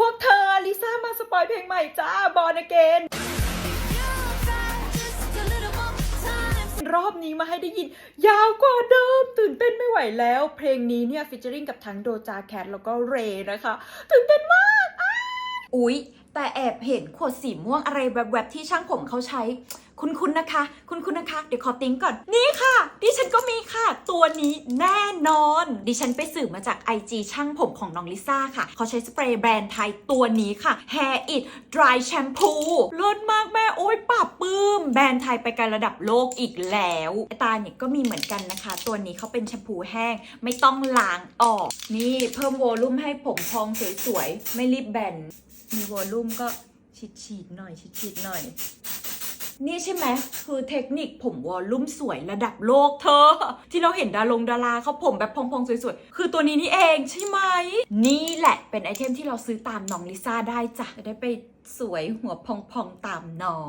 พวกเธอลิซ่ามาสปอยเพลงใหม่จ้าบอ n เกนรอบนี้มาให้ได้ยิน ยาวกว่าเดิม ตื่นเต้นไม่ไหวแล้ว เพลงนี้เนี่ยฟิชเจอริงกับทั้งโดจาแคทแล้วก็เรนะคะ ตื่นเต้นมาก อุ๊ย แต่แอบเห็นขวดสีม่วงอะไรแวบๆที่ช่างผมเขาใช้ คุณคุณนะคะ คุณคุณนะคะ เดี๋ยวขอติ้งก่อน นี่ค่ะ ดิฉันก็มีค่ะ ตัวนี้แน่นอน ดิฉันไปสืบมาจาก IG ช่างผมของน้องลิซ่าค่ะ เขาใช้สเปรย์แบรนด์ไทยตัวนี้ค่ะ Hair It Dry Shampoo ลดมากแม่โอ้ยปรั มแบรนด์ไทยไปไกลระดับโลกอีกแล้วไอตาเนี่ยก็มีเหมือนกันนะคะ ตัวนี้เขาเป็นแชมพูแห้ง ไม่ต้องล้างออก นี่เพิ่มโวลุ่มให้ผมพองสวยๆ ไม่รีบแบน มีวอลลุ่มก็ฉีดๆหน่อยฉีดฉีดๆหน่อยนี่ใช่ไหมคือเทคนิคผมวอลลุ่มสวยระดับโลกเธอ ที่เราเห็นดารงดาราเขาผมแบบพองๆ สวยๆ คือตัวนี้นี่เองใช่ไหม นี่แหละเป็นไอเทมที่เราซื้อตามน้องลิซ่าได้จ้ะจะได้ไปสวยหัวพองๆ ตามน้อง